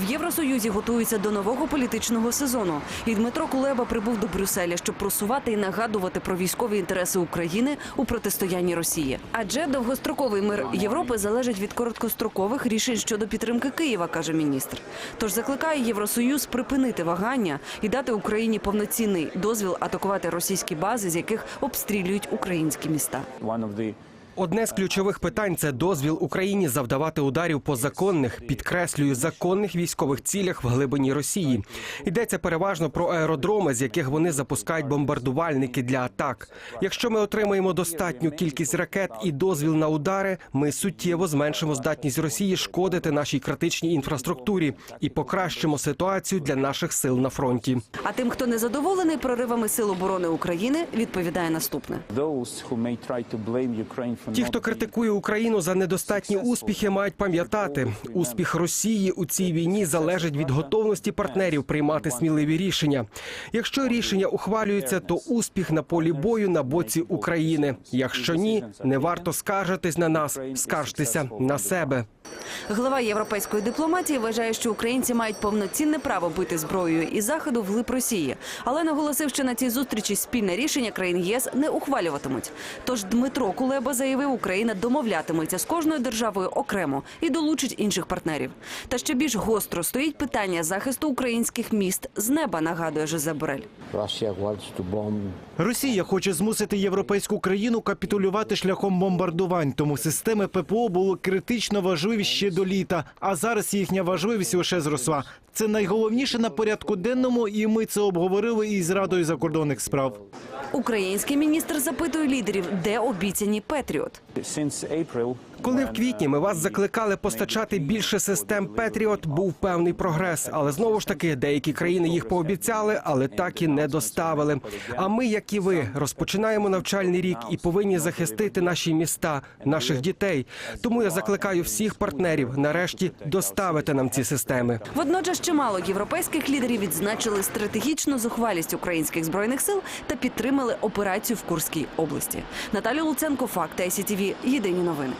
В Євросоюзі готуються до нового політичного сезону. І Дмитро Кулеба прибув до Брюсселя, щоб просувати і нагадувати про військові інтереси України у протистоянні Росії. Адже довгостроковий мир Європи залежить від короткострокових рішень щодо підтримки Києва, каже міністр. Тож закликає Євросоюз припинити вагання і дати Україні повноцінний дозвіл атакувати російські бази, з яких обстрілюють українські міста. Одне з ключових питань це дозвіл Україні завдавати ударів по законних, підкреслюю, законних військових цілях в глибині Росії. Йдеться переважно про аеродроми, з яких вони запускають бомбардувальники для атак. Якщо ми отримаємо достатню кількість ракет і дозвіл на удари, ми суттєво зменшимо здатність Росії шкодити нашій критичній інфраструктурі і покращимо ситуацію для наших сил на фронті. А тим, хто не задоволений проривами сил оборони України, відповідає наступне. Ті, хто критикує Україну за недостатні успіхи, мають пам'ятати, успіх Росії у цій війні залежить від готовності партнерів приймати сміливі рішення. Якщо рішення ухвалюється, то успіх на полі бою на боці України. Якщо ні, не варто скаржитись на нас, скаржтеся на себе. Глава європейської дипломатії вважає, що українці мають повноцінне право бити зброєю із заходу вглиб Росії, але наголосив, що на цій зустрічі спільне рішення країн ЄС не ухвалюватимуть. Тож Дмитро Кулеба заявив, Україна домовлятиметься з кожною державою окремо і долучить інших партнерів. Та ще більш гостро стоїть питання захисту українських міст з неба. Нагадує Жозеп Борель. Росія хоче змусити європейську країну капітулювати шляхом бомбардувань. Тому системи ППО були критично важливі ще до літа. А зараз їхня важливість лише зросла. Це найголовніше на порядку денному, і ми це обговорили із Радою закордонних справ. Український міністр запитує лідерів, де обіцяні Петріот. Коли в квітні ми вас закликали постачати більше систем Петріот, був певний прогрес. Але знову ж таки, деякі країни їх пообіцяли, але так і не доставили. А ми, як і ви, розпочинаємо навчальний рік і повинні захистити наші міста, наших дітей. Тому я закликаю всіх партнерів нарешті доставити нам ці системи. Водночас чимало європейських лідерів відзначили стратегічну зухвалість українських збройних сил та підтримали операцію в Курській області. Наталія Луценко, факти ICTV, Єдині новини.